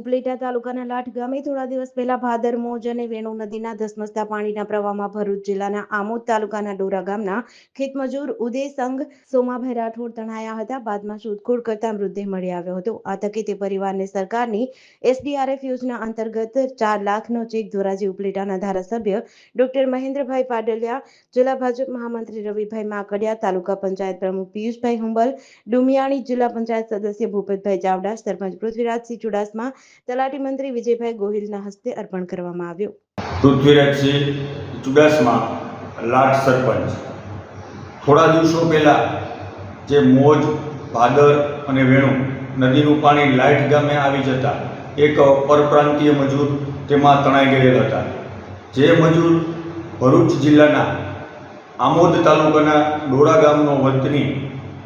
ઉપલેટા તાલુકાના લાઠ ગામે થોડા દિવસ પહેલા ભાદર, મોજ અને વેણુ નદીના ધસમસતા પાણીના પ્રવાહમાં ભરૂચ જિલ્લાના આમોદ તાલુકાના ડોરા ગામના ખેતમજૂર ઉદય સંઘ, સોમાભાઈ રાઠોડ તણાયા હતા. બાદમાં શોધખોળ કરતા મૃતદેહ મળી આવ્યો હતો. આ તકે તે પરિવારને સરકારની એસડીઆરએફ યોજના અંતર્ગત ચાર લાખનો ચેક ધોરાજી ઉપલેટાના ધારાસભ્ય ડોક્ટર મહેન્દ્રભાઈ પાડલિયા, જિલ્લા ભાજપ મહામંત્રી રવિભાઈ માકડિયા, તાલુકા પંચાયત પ્રમુખ પિયુષભાઈ હુંબલ, ડુમિયાણી જિલ્લા પંચાયત સદસ્ય ભૂપતભાઈ ચાવડા, સરપંચ પૃથ્વીરાજસિંહ ચુડાસમા તલાટી મંત્રી વિજયભાઈ ગોહિલના હસ્તે અર્પણ કરવામાં આવ્યું. પૃથ્વીરાજસિંહ ચુડાસમા, લાટ સરપંચ. થોડા દિવસો પહેલાં જે મોજ, ભાદર અને વેણુ નદીનું પાણી લાઇટ ગામે આવી જતા, એક પરપ્રાંતીય મજૂર તેમાં તણાઈ ગયેલ હતા. જે મજૂર ભરૂચ જિલ્લાના આમોદ તાલુકાના ડોરા ગામનો વતની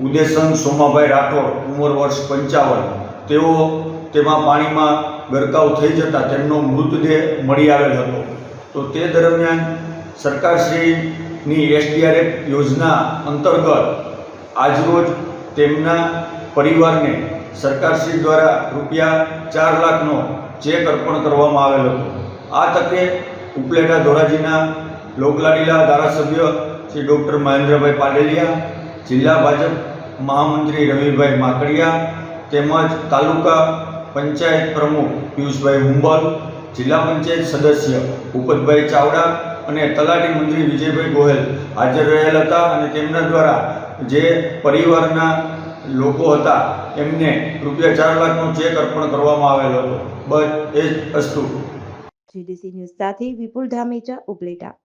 ઉદેસન સોમાભાઈ રાઠોડ, ઉંમર વર્ષ પંચાવન તેઓ તેમાં પાણીમાં ગરકાવ થઈ જતા તેમનો મૃતદેહ મળી આવેલ હતો. તો તે દરમિયાન સરકારશ્રીની એસડીઆરએફ યોજના અંતર્ગત આજરોજ તેમના પરિવારને સરકારશ્રી દ્વારા રૂપિયા ચાર લાખનો ચેક અર્પણ કરવામાં આવેલ હતો. આ તકે ઉપલેટા ધોરાજીના લોકલાડીલા ધારાસભ્ય શ્રી ડૉક્ટર મહેન્દ્રભાઈ પાડેલિયા, જિલ્લા ભાજપ મહામંત્રી રવિભાઈ માકડિયા તેમજ તાલુકા પંચાયત પ્રમુખ પિયુષભાઈ હુંબલ, જિલ્લા પંચાયત સદસ્ય ભૂપતભાઈ ચાવડા અને તલાટી મંત્રી વિજયભાઈ ગોહેલ હાજર રહેલ હતા અને તેમના દ્વારા જે પરિવારના લોકો હતા, એમને રૂપિયા ચાર લાખનો ચેક અર્પણ કરવામાં આવેલો હતો. બસ એ જ અસ્તુ જીડીસી ન્યૂઝ સાથે વિપુલ ધામેચા ઉપલેટા.